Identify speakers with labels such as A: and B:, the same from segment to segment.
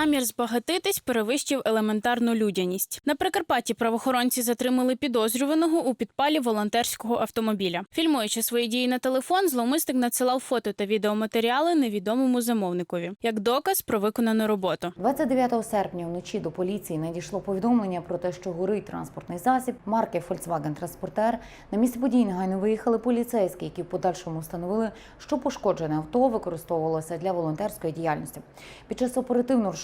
A: Намір збагатитись перевищив елементарну людяність. На Прикарпатті правоохоронці затримали підозрюваного у підпалі волонтерського автомобіля. Фільмуючи свої дії на телефон, зловмисник надсилав фото та відеоматеріали невідомому замовникові як доказ про виконану роботу.
B: 29 серпня вночі до поліції надійшло повідомлення про те, що горить транспортний засіб марки Volkswagen Transporter. На місце події негайно виїхали поліцейські, які в подальшому встановили, що пошкоджене авто використовувалося для волонтерської діяльності. Під час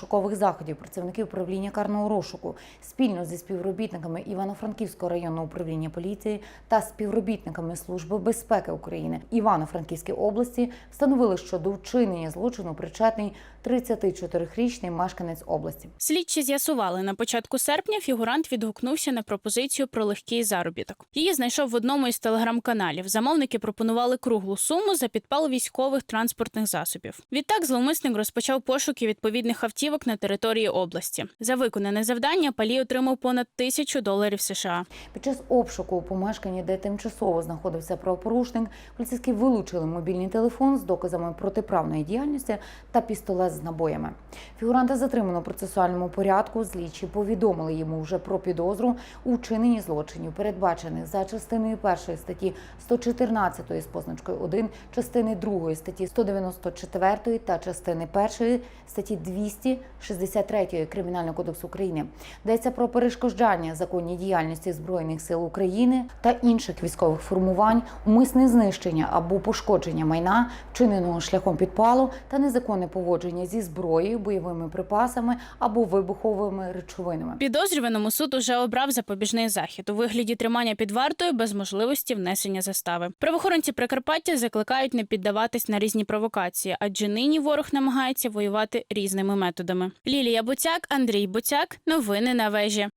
B: оперативно-розшукових заходів працівники управління карного розшуку спільно зі співробітниками Івано-Франківського районного управління поліції та співробітниками Служби безпеки України Івано-Франківської області встановили, що до вчинення злочину причетний 34-річний мешканець області.
A: Слідчі з'ясували на початку серпня. Фігурант відгукнувся на пропозицію про легкий заробіток. Її знайшов в одному із телеграм-каналів. Замовники пропонували круглу суму за підпал військових транспортних засобів. Відтак зловмисник розпочав пошуки відповідних автівок на території області. За виконане завдання Палій отримав понад тисячу доларів США.
B: Під час обшуку у помешканні, де тимчасово знаходився правопорушник, поліцейські вилучили мобільний телефон з доказами протиправної діяльності та пістолет з набоями. Фігуранта затримано процесуальному порядку. Слідчі повідомили йому вже про підозру у вчиненні злочинів, передбачених за частиною першої статті 114 з позначкою 1, частини 2 статті 194 та частини першої статті 263 Кримінального кодексу України. Йдеться про перешкоджання законній діяльності збройних сил України та інших військових формувань, умисне знищення або пошкодження майна, вчиненого шляхом підпалу та незаконне поводження зі зброєю, бойовими припасами або вибуховими речовинами.
A: Підозрюваному суд уже обрав запобіжний захід у вигляді тримання під вартою без можливості внесення застави. Правоохоронці Прикарпаття закликають не піддаватись на різні провокації, адже нині ворог намагається воювати різними методами. Лілія Буцяк, Андрій Буцяк. Новини на вежі.